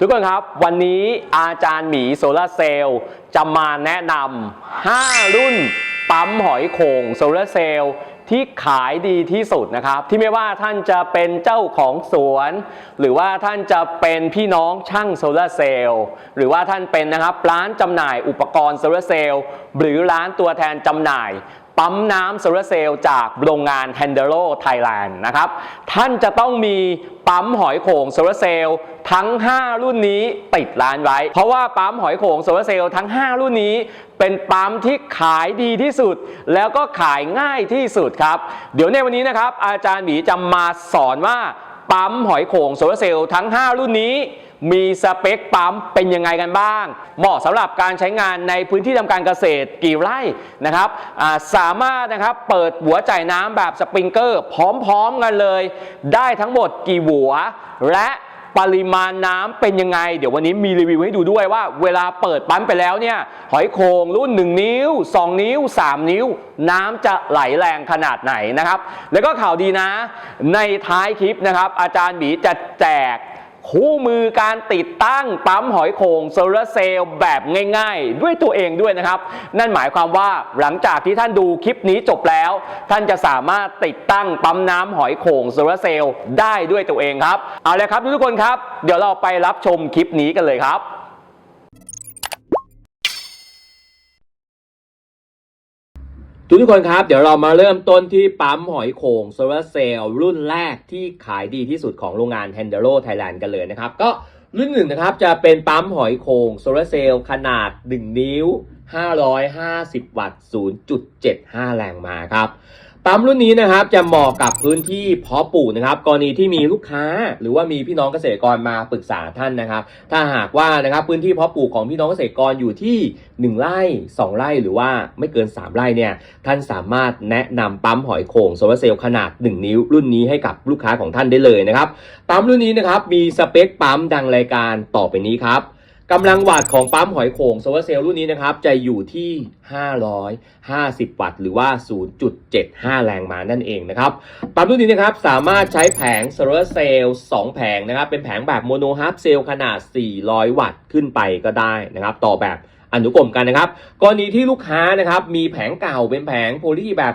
ทุกคนครับ วันนี้อาจารย์หมีโซลาร์เซลล์จะมาแนะนำ5 รุ่นปั๊มหอยโข่งโซลาร์เซลล์ที่ขายดีที่สุดนะครับ ที่ไม่ว่าท่านจะเป็นเจ้าของสวน หรือว่าท่านจะเป็นพี่น้องช่างโซลาร์เซลล์หรือว่าท่านเป็นนะครับร้านจำหน่ายอุปกรณ์โซลาร์เซลล์หรือร้านตัวแทนจำหน่าย ปั๊มน้ำโซลาร์เซลล์จากโรงงาน h a n d e r o Thailand นะครับ ท่านจะต้องมีปั๊มหอยโข่งโซลาเซลล์ทั้ง 5 รุ่นนี้ติดร้านไว้ เพราะว่าปั๊มหอยโข่งโซลาเซลล์ทั้ง 5 รุ่นนี้ เป็นปั๊มที่ขายดีที่สุด แล้วก็ขายง่ายที่สุดครับ เดี๋ยวในวันนี้นะครับ อาจารย์หมีจะมาสอนว่าปั๊มหอยโข่งโซลาเซลล์ทั้ง 5 รุ่นนี้ มีสเปคปั๊มเป็นยังไงกันบ้าง เหมาะสำหรับการใช้งานในพื้นที่ทำการเกษตรกี่ไร่นะครับสามารถนะครับเปิดหัวจ่ายน้ำแบบสปริงเกอร์ พร้อมๆกันเลย ได้ทั้งหมดกี่หัว และปริมาณน้ำเป็นยังไง เดี๋ยววันนี้มีรีวิวให้ดูด้วยว่า เวลาเปิดปั๊มไปแล้วเนี่ยหอยโขงรุ่น 1 นิ้ว 2 นิ้ว 3 นิ้ว น้ำจะไหลแรงขนาดไหนนะครับ แล้วก็ข่าวดีนะ ในท้ายคลิปนะครับ อาจารย์หมีจะแจก คู่มือการติดตั้งปั๊มหอยโข่งโซลาร์เซลล์แบบง่ายๆ ด้วยตัวเองด้วยนะครับ นั่นหมายความว่าหลังจากที่ท่านดูคลิปนี้จบแล้ว ท่านจะสามารถติดตั้งปั๊มน้ำหอยโข่งโซลาเซลล์ได้ด้วยตัวเองครับ เอาเลยครับทุกคนครับ เดี๋ยวเราไปรับชมคลิปนี้กันเลยครับ ทุกทุกคนครับ เดี๋ยวเรามาเริ่มต้นที่ปั๊มหอยโข่งโซลาร์เซลล์รุ่นแรกที่ขายดีที่สุดของโรงงาน h a n d e r o Thailand กันเลยนะครับ ก็รุ่นหนึ่งนะครับจะเป็นปั๊มหอยโข่งโซลาร์เซลล์ขนาด 1 นิ้ว 550 วัตต์ 0.75 แรงมาครับ ปั๊มรุ่นนี้นะครับจะเหมาะกับพื้นที่เพาะปลูกนะครับกรณีที่มีลูกค้า หรือว่ามีพี่น้องเกษตรกรมาปรึกษาท่านนะครับ ถ้าหากว่านะครับพื้นที่เพาะปลูกของพี่น้องเกษตรกรอยู่ที่ 1 ไร่ 2 ไร่หรือว่าไม่เกิน 3 ไร่เนี่ยท่านสามารถแนะนำปั๊มหอยโข่งโซลาร์เซลล์ขนาด 1 นิ้วรุ่นนี้ให้กับลูกค้าของท่านได้เลยนะครับปั๊มรุ่นนี้นะครับมีสเปคปั๊มดังรายการต่อไปนี้ครับ กำลังวัตต์ของปั๊มหอยโข่งโซลาร์เซลล์รุ่นนี้นะครับ จะอยู่ที่ 550 วัตต์ หรือว่า 0.75 แรงม้านั่นเองนะครับ ปั๊มรุ่นนี้นะครับ สามารถใช้แผงโซลาร์เซลล์2แผงนะครับ เป็นแผงแบบโมโนฮาร์ฟเซลล์ขนาด 400 วัตต์ขึ้นไปก็ได้นะครับ ต่อแบบอนุกรมกันนะครับ กรณีที่ลูกค้านะครับมีแผงเก่าเป็นแผงโพลีแบบ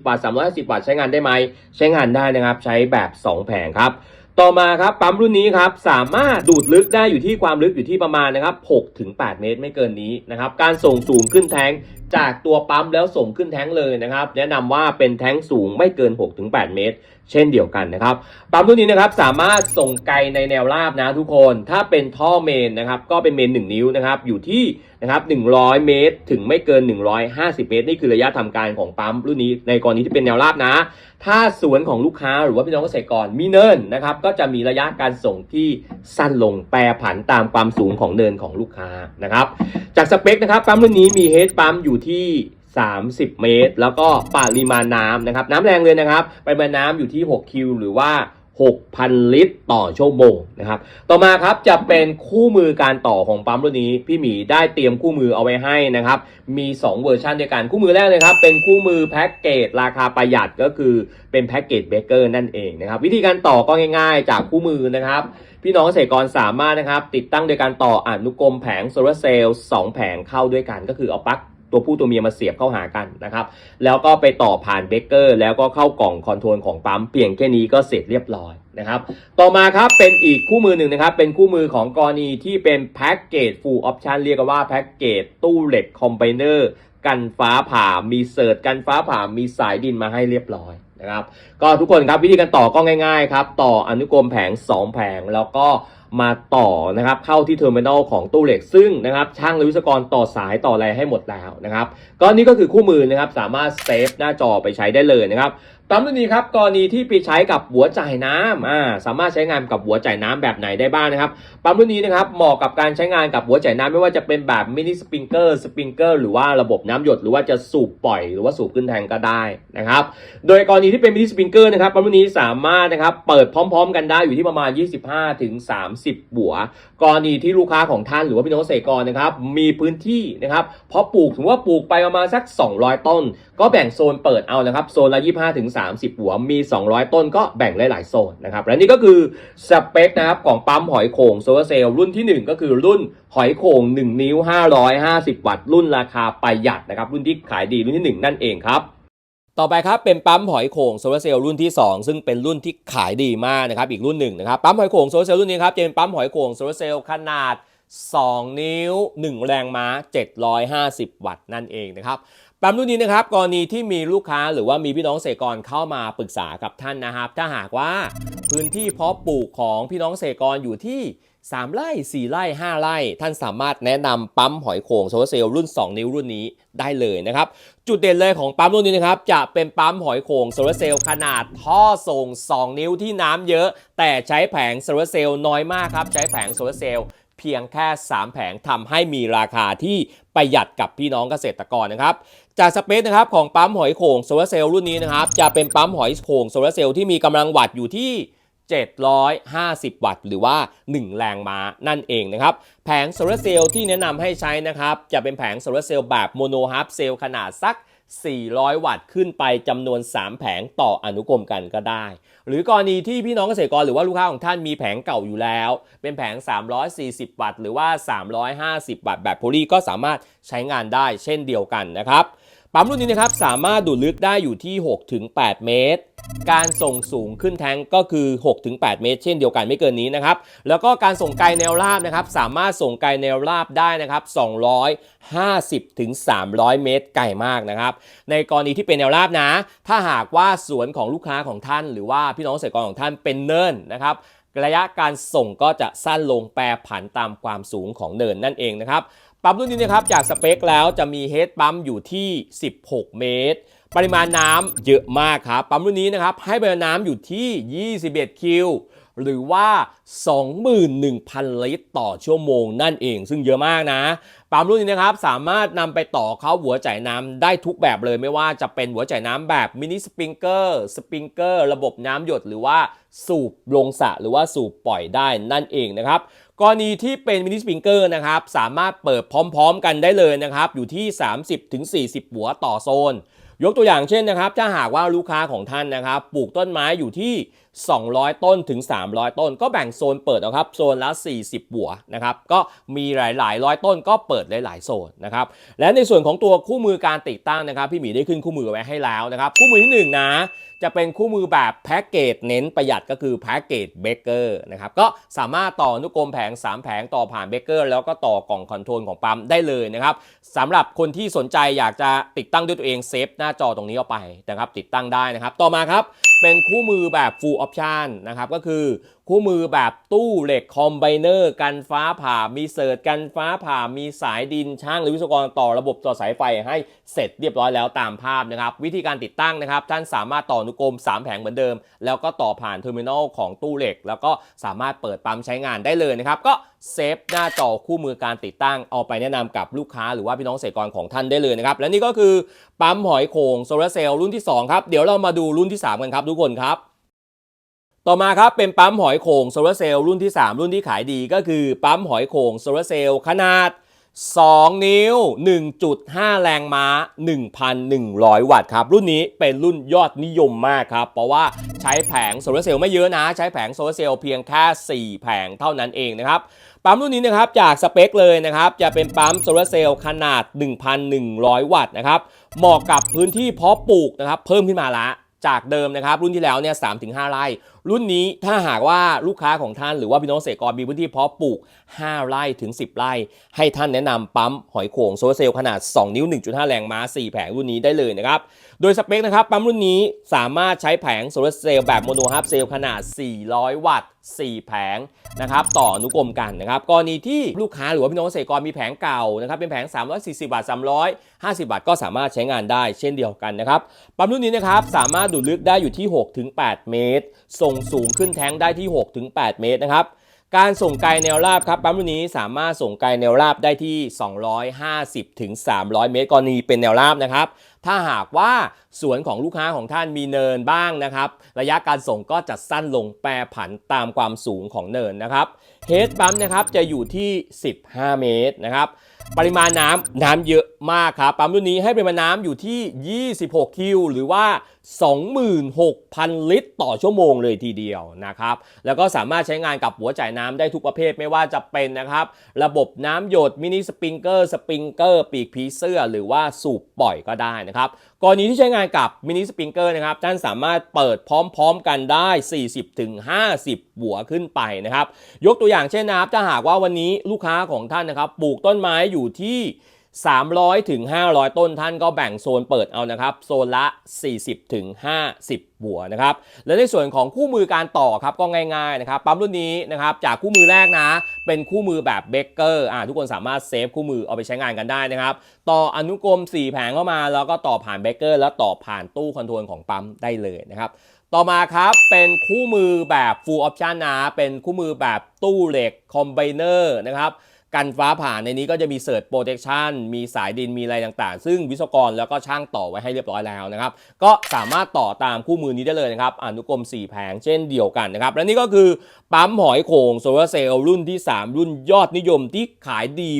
340 วัตต์ 350 วัตต์ใช้งานได้ไหม ใช้งานได้นะครับ ใช้แบบ 2 แผงครับ ต่อมาครับปั๊มรุ่นนี้ครับสามารถดูดลึกได้อยู่ที่ความลึกอยู่ที่ประมาณนะครับ6ถึง8เมตรไม่เกินนี้นะครับการส่งสูงขึ้นแท้งจากตัวปั๊มแล้วส่งขึ้นแท้งเลยนะครับ แนะนำว่าเป็นแท้งสูงไม่เกิน6ถึง8เมตร เช่นเดียวกันนะครับปั๊มรุ่นนี้นะครับสามารถส่งไกลในแนวราบนะทุกคน ถ้าเป็นท่อเมนนะครับก็เป็นเมน 1 นิ้วนะครับอยู่ที่นะครับ100 เมตร ถึงไม่เกิน 150 เมตร นี่คือระยะทำการของปั๊มรุ่นนี้ในกรณีที่เป็นแนวราบนะ ถ้าสวนของลูกค้าหรือว่าพี่น้องเกษตรกรมีเนินนะครับก็จะมีระยะการส่งที่สั้นลงแปรผันตามความสูงของเนินของลูกค้านะครับจากสเปคนะครับปั๊มรุ่นนี้มีเฮดปั๊มอยู่ที่ 30 เมตร แล้วก็ปริมาณน้ำนะครับ น้ำแรงเลยนะครับปริมาณน้ำอยู่ที่ 6 คิว หรือว่า 6,000 ลิตรต่อชั่วโมงนะครับ ต่อมาครับจะเป็นคู่มือการต่อของปั๊มรุ่นนี้ พี่หมีได้เตรียมคู่มือเอาไว้ให้นะครับ มี 2 เวอร์ชันด้วยกัน คู่มือแรกเลยครับ เป็นคู่มือแพ็กเกจราคาประหยัดก็คือเป็นแพ็กเกจเบเกอร์นั่นเองนะครับ วิธีการต่อก็ง่ายๆ จากคู่มือนะครับ พี่น้องเกษตรกรสามารถนะครับ ติดตั้งโดยการต่ออนุกรมแผงโซลาร์เซลล์สองแผงเข้าด้วยกันก็คือเอาปลั๊ก ตัวผู้ตัวเมียมาเสียบเข้าหากันนะครับ แล้วก็ไปต่อผ่านเบเกอร์ แล้วก็เข้ากล่องคอนโทรลของปั๊มเพียงแค่นี้ก็เสร็จเรียบร้อยนะครับ ต่อมาครับเป็นอีกคู่มือหนึ่งนะครับ เป็นคู่มือของกรณีที่เป็นแพ็กเกจฟูลออปชันเรียกว่าแพ็กเกจตู้เหล็กคอมไบเนอร์กันฟ้าผ่ามีเสิร์ตกันฟ้าผ่ามีสายดินมาให้เรียบร้อยนะครับ ก็ทุกคนครับวิธีการต่อก็ง่ายๆครับ ต่ออนุกรมแผง 2 แผงแล้วก็ มาต่อนะครับเข้าที่เทอร์มินอลของตู้เหล็กซึ่งนะครับช่างและวิศวกรต่อสายต่ออะไรให้หมดแล้วนะครับก็นี่ก็คือคู่มือนะครับสามารถเซฟหน้าจอไปใช้ได้เลยนะครับ ปั๊มรุ่นนี้ครับกรณีที่ไปใช้กับหัวจ่ายน้ำอ่าสามารถใช้งานกับหัวจ่ายน้ำแบบไหนได้บ้างนะครับปั๊มรุ่นนี้นะครับเหมาะกับการใช้งานกับหัวจ่ายน้ำไม่ว่าจะเป็นแบบมินิสปริงเกอร์สปริงเกอร์หรือว่าระบบน้ำหยดหรือว่าจะสูบปล่อย หรือว่าสูบขึ้นแทงก็ได้นะครับ โดยกรณีที่เป็นมินิสปริงเกอร์นะครับปั๊มรุ่นนี้สามารถนะครับเปิดพร้อม ๆ กันได้อยู่ที่ประมาณ 25ถึง30บัวกรณีที่ลูกค้าของท่านหรือว่าพี่น้องเกษตรกรนะครับมีพื้นที่นะครับเพราะปลูกถึงว่าปลูกไปประมาณสัก 200 ต้น ก็แบ่งโซนเปิดเอานะครับโซนละ 25ถึง30 หัวมี 200 ต้นก็แบ่งหลายๆโซนนะครับและนี่ก็คือสเปคนะครับของปั๊มหอยโข่งโซลาร์เซลล์รุ่นทีหนึ่1 ก็คือรุ่นหอยโข่ง1 นิ้ว 550 วัตต์รุ่นราคาประหยัดนะครับรุ่นที่ขายดีรุ่นที่ 1 นั่นเองครับ ต่อไปครับเป็นปั๊มหอยโข่งโซลาร์เซลล์รุ่นที่ 2 ซึ่งเป็นรุ่นที่ขายดีมากนะครับอีกรุ่นหนึ่งนะครับปั๊มหอยโข่งโซลาร์เซลล์รุ่นนี้ครับจะเป็นปั๊มหอยโข่งโซลาร์เซลล์ขนาด 2 นิ้ว 1 แรงม้า 750 วัตต์นั่นเองนะครับ ปั๊มรุ่นนี้นะครับกรณีที่มีลูกค้าหรือว่ามีพี่น้องเกษตรกรเข้ามาปรึกษากับท่านนะครับ ถ้าหากว่าพื้นที่เพาะปลูกของพี่น้องเกษตรกรอยู่ที่ 3 ไร่ 4 ไร่ 5 ไร่ ท่านสามารถแนะนำปั๊มหอยโข่งโซลาร์เซลล์รุ่น 2 นิ้วรุ่นนี้ได้เลยนะครับ จุดเด่นเลยของปั๊มรุ่นนี้นะครับ จะเป็นปั๊มหอยโข่งโซลาร์เซลล์ขนาดท่อส่ง 2 นิ้วที่น้ำเยอะ แต่ใช้แผงโซลาร์เซลล์น้อยมากครับใช้แผงโซลาร์เซลล์ เพียงแค่ 3 แผงทำให้มีราคาที่ประหยัดกับพี่น้องเกษตรกรนะครับ จากสเปคนะครับของปั๊มหอยโข่งโซลาร์เซลล์รุ่นนี้นะครับ จะเป็นปั๊มหอยโข่งโซลาร์เซลล์ที่มีกำลังวัตต์อยู่ที่ 750 วัตต์ หรือว่า 1 แรงม้านั่นเองนะครับ แผงโซลาร์เซลล์ที่แนะนำให้ใช้นะครับ จะเป็นแผงโซลาร์เซลล์แบบโมโนฮาร์ฟเซลล์ขนาดสัก 400 วัตต์ขึ้นไปจำนวน 3 แผงต่ออนุกรมกันก็ได้ หรือกรณีที่พี่น้องเกษตรกรหรือว่าลูกค้าของท่านมีแผงเก่าอยู่แล้ว เป็นแผง 340 วัตต์หรือว่า 350 วัตต์แบบโพลีก็สามารถใช้งานได้เช่นเดียวกันนะครับ ปั๊มรุ่นนี้นะครับสามารถดูดลึกได้อยู่ที่ 6-8 เมตร การส่งสูงขึ้นแทงก็คือ 6-8 เมตร เช่นเดียวกันไม่เกินนี้นะครับ แล้วก็การส่งไกลแนวราบนะครับสามารถส่งไกลแนวราบได้นะครับ 250-300 เมตรไกลมากนะครับ ในกรณีที่เป็นแนวราบนะ ถ้าหากว่าสวนของลูกค้าของท่าน หรือว่าพี่น้องเกษตรกรของท่านเป็นเนินนะครับระยะการส่งก็จะสั้นลงแปรผันตามความสูงของเนินนั่นเองนะครับ ปั๊มรุ่นนี้นะครับจากสเปคแล้วจะมีเฮดปั๊มอยู่ที่ 16 เมตร ปริมาณน้ำเยอะมากครับ ปั๊มรุ่นนี้นะครับให้ปริมาณน้ำอยู่ที่ 21 คิว หรือว่า 21,000 ลิตรต่อชั่วโมงนั่นเอง ซึ่งเยอะมากนะ ปั๊มรุ่นนี้นะครับสามารถนำไปต่อเข้าหัวจ่ายน้ำได้ทุกแบบเลยไม่ว่าจะเป็นหัวจ่ายน้ำแบบมินิสปริงเกอร์สปริงเกอร์ระบบน้ำหยด หรือว่าสูบลงสระหรือว่าสูบปล่อยได้นั่นเองนะครับ กรณีที่เป็นมินิสปริงเกอร์นะครับสามารถเปิดพร้อม ๆ กันได้เลยนะครับอยู่ที่ 30-40 หัวต่อโซน ยกตัวอย่างเช่นนะครับ ถ้าหากว่าลูกค้าของท่านนะครับ ปลูกต้นไม้อยู่ที่ 200 ต้นถึง 300 ต้น ก็แบ่งโซนเปิดนะครับโซนละ 40 หัวนะครับก็มีหลายๆร้อยต้นก็เปิดหลายๆโซนนะครับและในส่วนของตัวคู่มือการติดตั้งนะครับพี่หมีได้ขึ้นคู่มือไว้ให้แล้วนะครับคู่มือที่หนึ่งนะจะเป็นคู่มือแบบแพ็กเกจเน้นประหยัดก็คือแพ็กเกจเบเกอร์นะครับก็สามารถต่ออนุกรมแผง 3 แผงต่อผ่านเบเกอร์แล้วก็ต่อกล่องคอนโทรลของปั๊มได้เลยนะครับสำหรับคนที่สนใจอยากจะติดตั้งด้วยตัวเองเซฟหน้าจอตรงนี้เอาไปนะครับติดตั้งได้นะครับต่อมาครับ เป็นคู่มือแบบ full option นะครับ ก็คือ คู่มือแบบตู้เหล็กคอมไบเนอร์กันฟ้าผ่ามีเสิร์ตกันฟ้าผ่ามีสายดินช่างหรือวิศวกรต่อระบบต่อสายไฟให้เสร็จเรียบร้อยแล้วตามภาพนะครับ วิธีการติดตั้งนะครับ ท่านสามารถต่อนุกรม 3 แผงเหมือนเดิม แล้วก็ต่อผ่านเทอร์มินอลของตู้เหล็ก แล้วก็สามารถเปิดปั๊มใช้งานได้เลยนะครับ ก็เซฟหน้าจอคู่มือการติดตั้งเอาไปแนะนำกับลูกค้าหรือว่าพี่น้องเกษตรกรของท่านได้เลยนะครับและนี่ก็คือปั๊มหอยโขงโซลาร์เซลล์รุ่นที่สองครับเดี๋ยวเรามาดูรุ่นที่สามกันครับทุกคนครับ ต่อมาครับเป็นปั๊มหอยโข่งโซลาร์เซลล์รุ่นที่ 3 รุ่นที่ขายดีก็คือปั๊มหอยโข่งโซลาร์เซลล์ขนาด 2 นิ้ว 1.5 แรงม้า 1,100 วัตต์ครับ รุ่นนี้เป็นรุ่นยอดนิยมมากครับ เพราะว่าใช้แผงโซลาร์เซลล์ไม่เยอะนะ ใช้แผงโซลาร์เซลล์เพียงแค่ 4 แผงเท่านั้นเองนะครับปั๊มรุ่นนี้นะครับจากสเปคเลยนะครับจะเป็นปั๊มโซลาร์เซลล์ขนาด 1,100 วัตต์นะครับเหมาะกับพื้นที่เพาะปลูกนะครับเพิ่มขึ้นมาละจากเดิมนะครับรุ่นที่แล้วเนี่ย3-5ไร่ รุ่นนี้ถ้าหากว่าลูกค้าของท่านหรือว่าพี่น้องเกษตรกรมีพื้นที่เพาะปลูก 5 ไร่ถึง 10 ไร่ ให้ท่านแนะนำปั๊มหอยโข่งโซลาร์เซลล์ขนาด 2 นิ้ว 1.5 แรงม้า 4 แผงรุ่นนี้ได้เลยนะครับ โดยสเปคนะครับปั๊มรุ่นนี้สามารถใช้แผงโซลาร์เซลล์แบบโมโนฮาร์ฟเซลล์ขนาด 400 วัตต์ 4 แผงนะครับต่ออนุกรมกันนะครับกรณีที่ลูกค้าหรือว่าพี่น้องเกษตรกรมีแผงเก่านะครับเป็นแผง 340 วัตต์ 350 วัตต์ก็สามารถใช้งานได้เช่นเดียวกันนะครับปั๊มรุ่นนี้นะครับสามารถดูดลึกได้อยู่ที่ 6-8 เมตร ส่งสูงขึ้นแท้งได้ที่ 6-8 เมตรนะครับการส่งไกลแนวราบครับปั๊มรุ่นนี้สามารถส่งไกลแนวราบได้ที่ 250-300 เมตรกรณีเป็นแนวราบนะครับ ถ้าหากว่าสวนของลูกค้าของท่านมีเนินบ้างนะครับ ระยะการส่งก็จะสั้นลงแปรผันตามความสูงของเนินนะครับเฮดปั๊มนะครับจะอยู่ที่ 15 เมตรนะครับปริมาณน้ำน้ำเยอะมากครับปั๊มรุ่นนี้ให้ปริมาณน้ำอยู่ที่ 26 คิว หรือว่า 26,000 ลิตร ต่อชั่วโมงเลยทีเดียวนะครับแล้วก็สามารถใช้งานกับหัวจ่ายน้ำได้ทุกประเภทไม่ว่าจะเป็นนะครับ ระบบน้ำหยดมินิสปริงเกอร์สปริงเกอร์ปีกผีเสื้อ หรือว่าสูบปล่อยก็ได้นะครับกรณีที่ใช้งานกับมินิสปริงเกอร์นะครับท่านสามารถเปิดพร้อมๆกันได้ 40-50 หัวขึ้นไปนะครับ ยกตัวอย่างเช่นนะครับถ้าหากว่าวันนี้ลูกค้าของท่านนะครับปลูกต้นไม้อยู่ที่ 300ถึง500 ต้นท่านก็แบ่งโซนเปิดเอานะครับ โซนละ 40ถึง50 หัวนะครับ และในส่วนของคู่มือการต่อครับก็ง่ายๆนะครับ ปั๊มรุ่นนี้นะครับจากคู่มือแรกนะ เป็นคู่มือแบบเบเกอร์อ่าทุกคนสามารถเซฟคู่มือเอาไปใช้งานกันได้นะครับ ต่ออนุกรม 4 แผงเข้ามาแล้วก็ต่อผ่านเบเกอร์แล้วต่อผ่านตู้คอนโทรลของปั๊มได้เลยนะครับต่อมาครับเป็นคู่มือแบบ full option นะ เป็นคู่มือแบบตู้เหล็ก combiner นะครับ กันฟ้าผ่านในนี้ก็จะมีเสิร์ชโปรเทคชันมีสายดินมีอะไรต่างๆ ซึ่งวิศวกรแล้วก็ช่างต่อไว้ให้เรียบร้อยแล้วนะครับ ก็สามารถต่อตามคู่มือนี้ได้เลยนะครับ อนุกรม 4 แผงเช่นเดียวกันนะครับ และนี่ก็คือปั๊มหอยโข่งโซลาร์เซลล์รุ่นที่ 3 รุ่นยอดนิยมที่ขายดี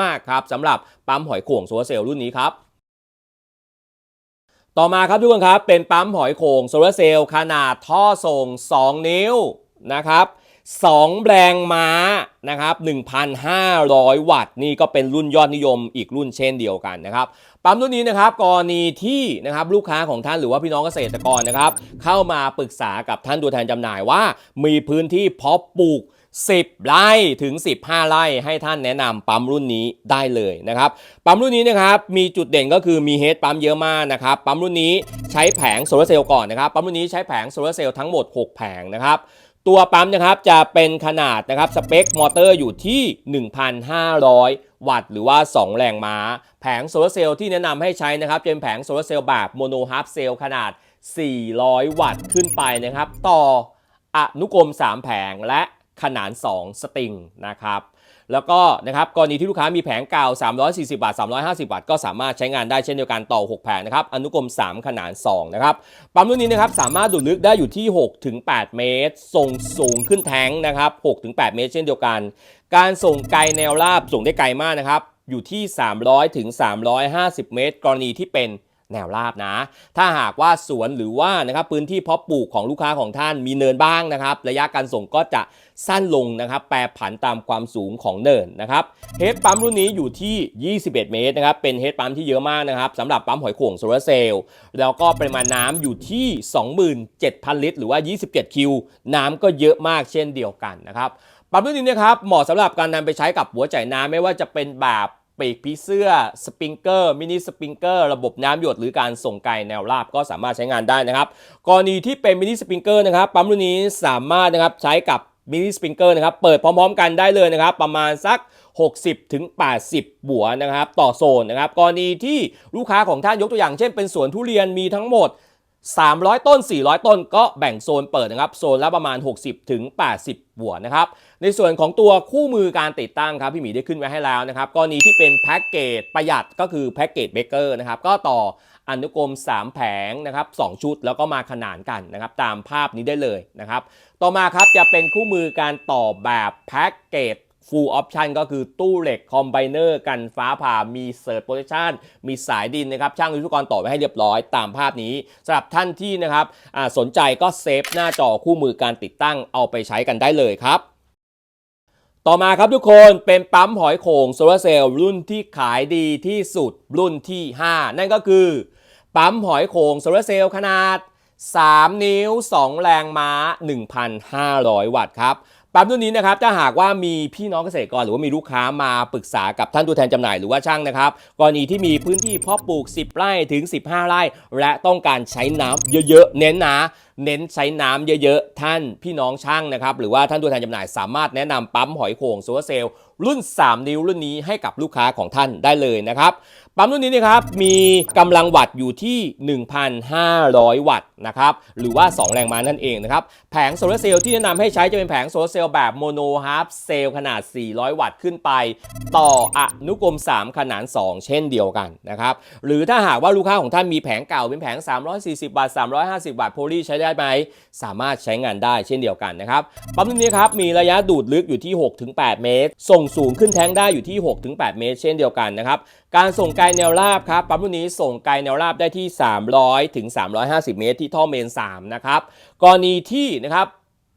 มากๆครับสำหรับปั๊มหอยโข่งโซลาร์เซลล์รุ่นนี้ครับต่อมาครับทุกคนครับเป็นปั๊มหอยโข่งโซลาร์เซลล์ขนาดท่อส่ง 2 นิ้วนะครับ 2 แรงม้านะครับ 1,500 วัตต์ นี่ก็เป็นรุ่นยอดนิยมอีกรุ่นเช่นเดียวกันนะครับ ปั๊มรุ่นนี้นะครับกรณีที่นะครับลูกค้าของท่านหรือว่าพี่น้องเกษตรกรนะครับ เข้ามาปรึกษากับท่านตัวแทนจำหน่ายว่า มีพื้นที่เพาะปลูก10 ไร่ถึง 15 ไร่ให้ท่านแนะนำปั๊มรุ่นนี้ได้เลยนะครับ ปั๊มรุ่นนี้นะครับมีจุดเด่นก็คือมีเฮดปั๊มเยอะมากนะครับปั๊มรุ่นนี้ใช้แผงโซลาร์เซลล์ก่อนนะครับปั๊มรุ่นนี้ใช้แผงโซลาร์เซลล์ทั้งหมด 6 แผงนะครับ ตัวปั๊มนะครับจะเป็นขนาดนะครับสเปคมอเตอร์อยู่ที่ 1,500 วัตต์หรือว่า 2 แรงม้า แผงโซลาร์เซลล์ที่แนะนำให้ใช้นะครับเป็นแผงโซลาร์เซลล์แบบโมโนฮาร์ฟเซลล์ขนาด 400 วัตต์ขึ้นไปนะครับ ต่ออนุกรม 3 แผงและขนาน2สตริงนะครับ แล้วก็นะครับกรณีที่ลูกค้ามีแผงเก่า 340 บาท 350 บาท ก็สามารถใช้งานได้เช่นเดียวกันต่อ 6 แผงนะครับอนุกรม 3 ขนาน 2 นะครับ ปั๊มรุ่นนี้นะครับสามารถดูดลึกได้อยู่ที่ 6-8 เมตร ส่งสูงขึ้นแท้งนะครับ 6-8 เมตร เช่นเดียวกัน การส่งไกลแนวราบส่งได้ไกลมากนะครับอยู่ที่ 300 ถึง 350 เมตร กรณีที่เป็น แนวราบนะ ถ้าหากว่าสวนหรือว่านะครับพื้นที่เพาะปลูกของลูกค้าของท่านมีเนินบ้างนะครับ ระยะการส่งก็จะสั้นลงนะครับ แปรผันตามความสูงของเนินนะครับเฮดปั๊มรุ่นนี้อยู่ที่ 21 เมตรนะครับ เป็นเฮดปั๊มที่เยอะมากนะครับสำหรับปั๊มหอยโข่งโซลาร์เซลล์แล้วก็ปริมาณน้ำอยู่ที่ 27,000 ลิตร หรือว่า 27 คิว น้ำก็เยอะมากเช่นเดียวกันนะครับปั๊มรุ่นนี้นะครับเหมาะสำหรับการนำไปใช้กับหัวจ่ายน้ำไม่ว่าจะเป็นแบบ ปีกผีเสื้อสปริงเกอร์มินิสปริงเกอร์ระบบน้ำหยดหรือการส่งไกลแนวราบก็สามารถใช้งานได้นะครับกรณีที่เป็นมินิสปริงเกอร์นะครับปั๊มรุ่นนี้สามารถนะครับใช้กับมินิสปริงเกอร์นะครับเปิดพร้อมๆ กันได้เลยนะครับ ประมาณสัก 60ถึง80 บัวนะครับ ต่อโซนนะครับ กรณีที่ลูกค้าของท่านยกตัวอย่างเช่นเป็นสวนทุเรียนมีทั้งหมด 300 ต้น 400 ต้น ก็แบ่งโซนเปิดนะครับ โซนละประมาณ 60ถึง80 บัวนะครับ ในส่วนของตัวคู่มือการติดตั้งครับพี่หมีได้ขึ้นไว้ให้แล้วนะครับกรณีที่เป็นแพ็กเกจประหยัดก็คือแพ็กเกจเบเกอร์นะครับก็ต่ออนุกรม 3 แผงนะครับ2ชุดแล้วก็มาขนานกันนะครับตามภาพนี้ได้เลยนะครับต่อมาครับจะเป็นคู่มือการต่อแบบแพ็กเกจ full option ก็คือตู้เหล็กคอมไบเนอร์กันฟ้าผ่ามีเซิร์ชโปรเทคชันมีสายดินนะครับ ช่างวิศวกรต่อไว้ให้เรียบร้อยตามภาพนี้สำหรับท่านที่นะครับสนใจก็เซฟหน้าจอคู่มือการติดตั้งเอาไปใช้กันได้เลยครับ ต่อมาครับทุกคนเป็นปั๊มหอยโข่งโซลาร์เซลล์รุ่นที่ขายดีที่สุดรุ่นที่ 5 นั่นก็คือ ปั๊มหอยโข่งโซลาร์เซลล์ขนาด 3 นิ้ว 2 แรงม้า 1,500 วัตต์ครับ ปั๊มตัวนนี้นะครับถ้าหากว่ามีพี่น้องเกษตรกรหรือว่ามีลูกค้ามาปรึกษากับท่านตัวแทนจำหน่ายหรือว่าช่างนะครับกรณีที่มีพื้นที่เพาะปลูก 10 ไร่ถึง 15 ไร่ และต้องการใช้น้ำเยอะๆ เน้นนะเน้นใช้น้ำเยอะๆ ท่านพี่น้องช่างนะครับหรือว่าท่านตัวแทนจำหน่ายสามารถแนะนำปั๊มหอยโข่งโซลาเซลล์รุ่น 3 นิ้วรุ่นนี้ให้กับลูกค้าของท่านได้เลยนะครับ ปั๊มรุ่นนี้นะครับมีกำลังวัตต์อยู่ที่ 1,500 วัตต์นะครับหรือว่า 2 แรงม้านั่นเองนะครับแผงโซลาร์เซลล์ที่แนะนำให้ใช้จะเป็นแผงโซลาร์เซลล์แบบโมโนฮาร์ฟเซลล์ขนาด 400 วัตต์ขึ้นไป ต่ออนุกรม 3 ขนาน2เช่นเดียวกันนะครับหรือถ้าหากว่าลูกค้าของท่านมีแผงเก่าเป็นแผง 340 วัตต์ 350 วัตต์โพลีใช้ได้ไหมสามารถใช้งานได้เช่นเดียวกันนะครับปั๊มรุ่นนี้ครับมีระยะดูดลึกอยู่ที่ 6-8 เมตรส่งสูงขึ้นแท้งได้อยู่ที่ 6-8 เมตร เช่นเดียวกันนะครับ การส่งไกลแนวราบครับ ปั๊มรุ่นนี้ส่งไกลแนวราบได้ที่ 300ถึง350 เมตร ที่ท่อเมน 3 นะครับ กรณีที่นะครับ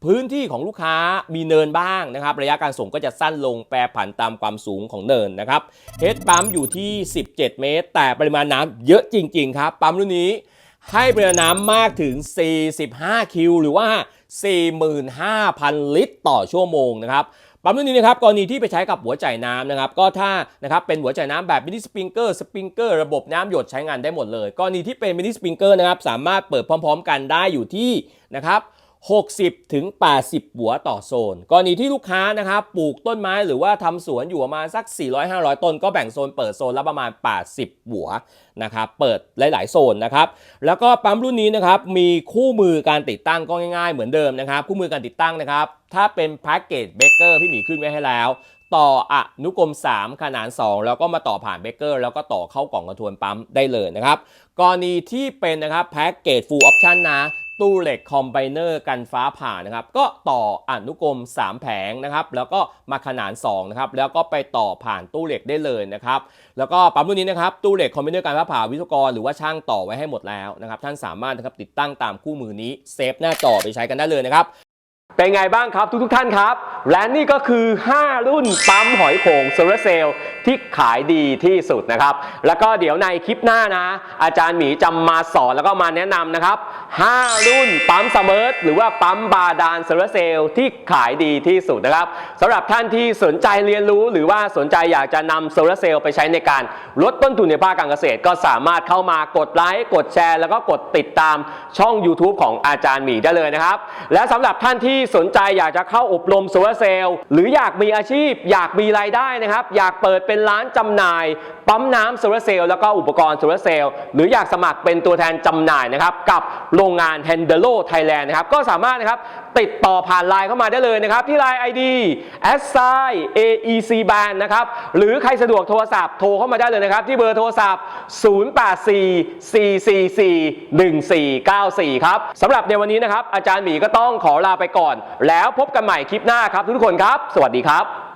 พื้นที่ของลูกค้ามีเนินบ้างนะครับ ระยะการส่งก็จะสั้นลงแปรผันตามความสูงของเนินนะครับเฮดปั๊มอยู่ที่ 17 เมตร แต่ปริมาณน้ำเยอะจริง ๆ ครับ ปั๊มรุ่นนี้ให้ปริมาณน้ำมากถึง 45 คิว หรือว่า 45,000 ลิตรต่อชั่วโมงนะครับ ปั๊มรุ่นนี้นะครับกรณีที่ไปใช้กับหัวจ่ายน้ำนะครับก็ถ้านะครับเป็นหัวจ่ายน้ำแบบมินิสปริงเกอร์สปริงเกอร์ระบบน้ำหยดใช้งานได้หมดเลยกรณีที่เป็นมินิสปริงเกอร์นะครับสามารถเปิดพร้อม ๆ กันได้อยู่ที่นะครับ 60ถึง80 หัวต่อโซน กรณีที่ลูกค้านะครับปลูกต้นไม้หรือว่าทำสวนอยู่ประมาณสัก 400-500 ต้น ก็แบ่งโซนเปิดโซนละประมาณ 80 หัวนะครับเปิดหลาย ๆ โซนนะครับแล้วก็ปั๊มรุ่นนี้นะครับมีคู่มือการติดตั้งก็ง่าย ๆ เหมือนเดิมนะครับ คู่มือการติดตั้งนะครับ ถ้าเป็นแพ็กเกจเบเกอร์พี่หมีขึ้นไว้ให้แล้วต่ออนุกรม 3 ขนาน2แล้วก็มาต่อผ่านเบเกอร์ แล้วก็ต่อเข้ากล่องกระทวนปั๊มได้เลยนะครับ กรณีที่เป็นนะครับแพ็กเกจ full option นะ ตู้เหล็กคอมไบเนอร์กันฟ้าผ่านะครับ ก็ต่ออนุกรม 3 แผงนะครับ แล้วก็มาขนาน2นะครับ แล้วก็ไปต่อผ่านตู้เหล็กได้เลยนะครับ แล้วก็ปั๊มรุ่นนี้นะครับ ตู้เหล็กคอมไบเนอร์กันฟ้าผ่าวิศวกรหรือว่าช่างต่อไว้ให้หมดแล้วนะครับ ท่านสามารถนะครับติดตั้งตามคู่มือนี้เซฟหน้าจอไปใช้กันได้เลยนะครับ เป็นไงบ้างครับทุกทท่านครับ และนี่ก็คือ 5 รุ่นปั๊มหอยโข่งโซลาร์เซลล์ที่ขายดีที่สุดนะครับ แล้วก็เดี๋ยวในคลิปหน้านะ อาจารย์หมีจะมาสอนแล้วก็มาแนะนำนะครับ 5 รุ่นปั๊มสมิร์ทหรือว่าปั๊มบาดาลโซลาร์เซลล์ที่ขายดีที่สุดนะครับสำหรับท่านที่สนใจเรียนรู้ หรือว่าสนใจอยากจะนำโซลาร์เซลล์ไปใช้ในการลดต้นทุนในภาคการเกษตร ก็สามารถเข้ามากดไลค์กดแชร์ แล้วก็กดติดตามช่อง YouTube ของอาจารย์หมีได้เลยนะครับ และสำหรับท่านที่สนใจอยากจะเข้าอบรมโซลาเซลล์หรืออยากมีอาชีพ อยากมีรายได้นะครับ อยากเปิดเป็นร้านจำหน่าย ปั๊มน้ำโซลาร์เซลล์แล้วก็อุปกรณ์โซลาร์เซลล์หรืออยากสมัครเป็นตัวแทนจำหน่ายนะครับกับโรงงาน h a n d e l o Thailand นะครับก็สามารถนะครับติดต่อผ่านไลน์เข้ามาได้เลยนะครับที่ไลน์ ID s i AEC Band นะครับหรือใครสะดวกโทรศัพท์โทรเข้ามาได้เลยนะครับที่เบอร์โทรศัพท์ 0844441494 ครับสำหรับในวันนี้นะครับอาจารย์หมีก็ต้องขอลาไปก่อน แล้วพบกันใหม่คลิปหน้าครับทุกคนครับ สวัสดีครับ